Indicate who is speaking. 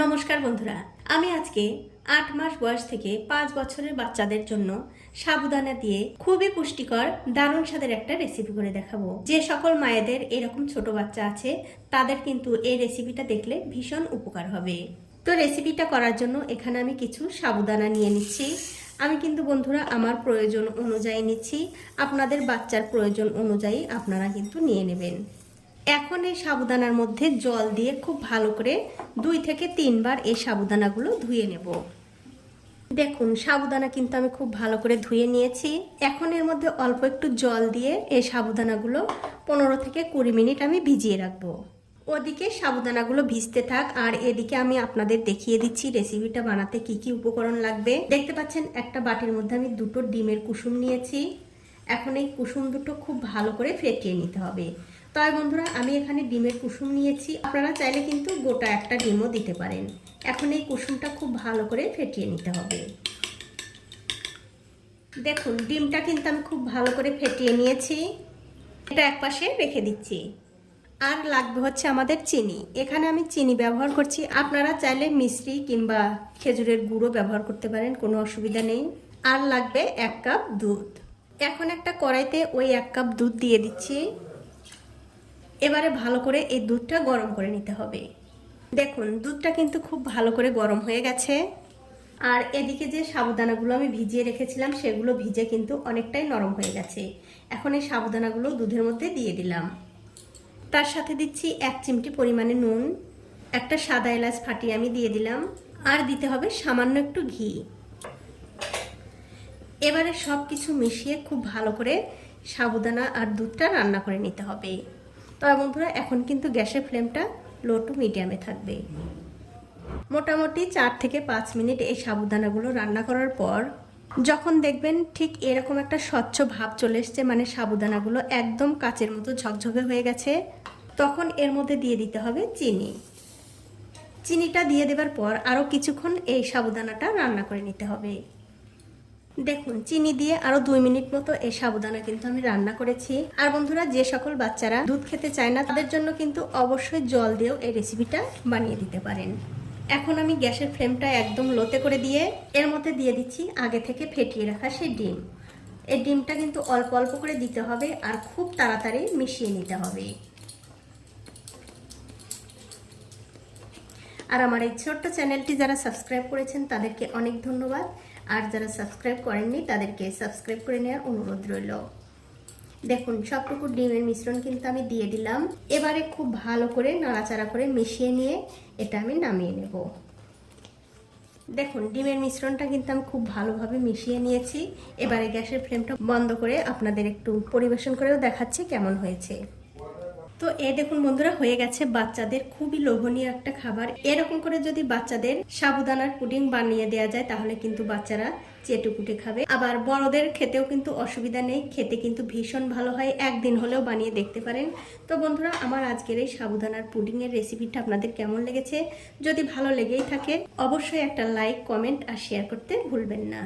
Speaker 1: নমস্কার বন্ধুরা, আমি আজকে আট মাস বয়স থেকে পাঁচ বছরের বাচ্চাদের জন্য সাবুদানা দিয়ে খুবই পুষ্টিকর দারুণ স্বাদের একটা রেসিপি করে দেখাবো। যে সকল মায়েদের এরকম ছোট বাচ্চা আছে, তাদের কিন্তু এই রেসিপিটা দেখলে ভীষণ উপকার হবে। তো রেসিপিটা করার জন্য এখানে আমি কিছু সাবুদানা নিয়ে নিচ্ছি। আমি কিন্তু বন্ধুরা আমার প্রয়োজন অনুযায়ী নিচ্ছি, আপনাদের বাচ্চার প্রয়োজন অনুযায়ী আপনারা কিন্তু নিয়ে নেবেন। এখন এই সাবুদানার মধ্যে জল দিয়ে খুব ভালো করে দুই থেকে তিনবার এই সাবুদানাগুলো ধুয়ে নেব। দেখুন, সাবুদানা কিন্তু আমি খুব ভালো করে ধুয়ে নিয়েছি। এখন এর মধ্যে অল্প একটু জল দিয়ে এই সাবুদানাগুলো পনেরো থেকে কুড়ি মিনিট আমি ভিজিয়ে রাখব। ওদিকে সাবুদানাগুলো ভিজতে থাক, আর এদিকে আমি আপনাদের দেখিয়ে দিচ্ছি রেসিপিটা বানাতে কি কি উপকরণ লাগবে। দেখতে পাচ্ছেন, একটা বাটির মধ্যে আমি দুটো ডিমের কুসুম নিয়েছি। এখন এই কুসুম দুটো খুব ভালো করে ফেটিয়ে নিতে হবে। তবে বন্ধুরা, আমি এখানে ডিমের কুসুম নিয়েছি। আপনারা চাইলে কিন্তু গোটা একটা ডিমও দিতে পারেন। এখন এই কুসুমটা খুব ভালো করে ফেটিয়ে নিতে হবে। দেখুন, ডিমটা কিন্তু আমি খুব ভালো করে ফেটিয়ে নিয়েছি। এটা একপাশে রেখে দিচ্ছি। আর লাগবে হচ্ছে আমাদের চিনি। এখানে আমি চিনি ব্যবহার করছি। আপনারা চাইলে মিশ্রি কিংবা খেজুরের গুঁড়ো ব্যবহার করতে পারেন, কোনো অসুবিধা নেই। আর লাগবে এক কাপ দুধ। এখন একটা কড়াইতে ওই এক কাপ দুধ দিয়ে দিচ্ছি। এবারে ভালো করে এই দুধটা গরম করে নিতে হবে। দেখুন, দুধটা কিন্তু খুব ভালো করে গরম হয়ে গেছে। আর এদিকে যে সাবুদানাগুলো আমি ভিজিয়ে রেখেছিলাম, সেগুলো ভিজে কিন্তু অনেকটাই নরম হয়ে গেছে। এখন এই সাবুদানাগুলো দুধের মধ্যে দিয়ে দিলাম। তার সাথে দিচ্ছি এক চিমটি পরিমাণে নুন, একটা সাদা এলাচ ফাটিয়ে আমি দিয়ে দিলাম, আর দিতে হবে সামান্য একটু ঘি। এবারে সব কিছু মিশিয়ে খুব ভালো করে সাবুদানা আর দুধটা রান্না করে নিতে হবে। তবে বন্ধুরা, এখন কিন্তু গ্যাসের ফ্লেমটা লো টু মিডিয়ামে থাকবে। মোটামুটি চার থেকে পাঁচ মিনিট এই সাবুদানাগুলো রান্না করার পর যখন দেখবেন ঠিক এরকম একটা স্বচ্ছ ভাব চলে এসছে মানে সাবুদানাগুলো একদম কাচের মতো ঝকঝকে হয়ে গেছে, তখন এর মধ্যে দিয়ে দিতে হবে চিনি। চিনিটা দিয়ে দেবার পর আরও কিছুক্ষণ এই সাবুদানাটা রান্না করে নিতে হবে। দেখুন, চিনি দিয়ে আরও দুই মিনিট মতো এই সাবুদানা কিন্তু আমি রান্না করেছি। আর বন্ধুরা, যে সকল বাচ্চারা দুধ খেতে চায় না, তাদের জন্য কিন্তু অবশ্যই জল দিয়েও এই রেসিপিটা বানিয়ে দিতে পারেন। এখন আমি গ্যাসের ফ্লেমটা একদম লোতে করে দিয়ে, এর মধ্যে দিয়ে দিচ্ছি আগে থেকে ফেটিয়ে রাখা সেই ডিম। এই ডিমটা কিন্তু অল্প অল্প করে দিতে হবে আর খুব তাড়াতাড়ি মিশিয়ে নিতে হবে। আর আমার এই ছোট্ট চ্যানেলটি যারা সাবস্ক্রাইব করেছেন, তাদেরকে অনেক ধন্যবাদ। আর যারা সাবস্ক্রাইব করেননি, তাদেরকে সাবস্ক্রাইব করে নেওয়ার অনুরোধ রইল। দেখুন, সবটুকু ডিমের মিশ্রণ কিন্তু আমি দিয়ে দিলাম। এবারে খুব ভালো করে নাড়াচাড়া করে মিশিয়ে নিয়ে এটা আমি নামিয়ে নেব। দেখুন, ডিমের মিশ্রণটা কিন্তু আমি খুব ভালোভাবে মিশিয়ে নিয়েছি। এবারে গ্যাসের ফ্লেমটা বন্ধ করে আপনাদের একটু পরিবেশন করেও দেখাচ্ছি কেমন হয়েছে। তো এ দেখুন বন্ধুরা, হয়ে গেছে বাচ্চাদের খুবই লোভনীয় একটা খাবার। এরকম করে যদি বাচ্চাদের সাবুদানার পুডিং বানিয়ে দেওয়া যায়, তাহলে কিন্তু বাচ্চারা চেটুকুটে খাবে। আবার বড়দের খেতেও কিন্তু অসুবিধা নেই, খেতে কিন্তু ভীষণ ভালো হয়। একদিন হলেও বানিয়ে দেখতে পারেন। তো বন্ধুরা, আমার আজকের এই সাবুদানার পুডিংয়ের রেসিপিটা আপনাদের কেমন লেগেছে? যদি ভালো লেগেই থাকে, অবশ্যই একটা লাইক, কমেন্ট আর শেয়ার করতে ভুলবেন না।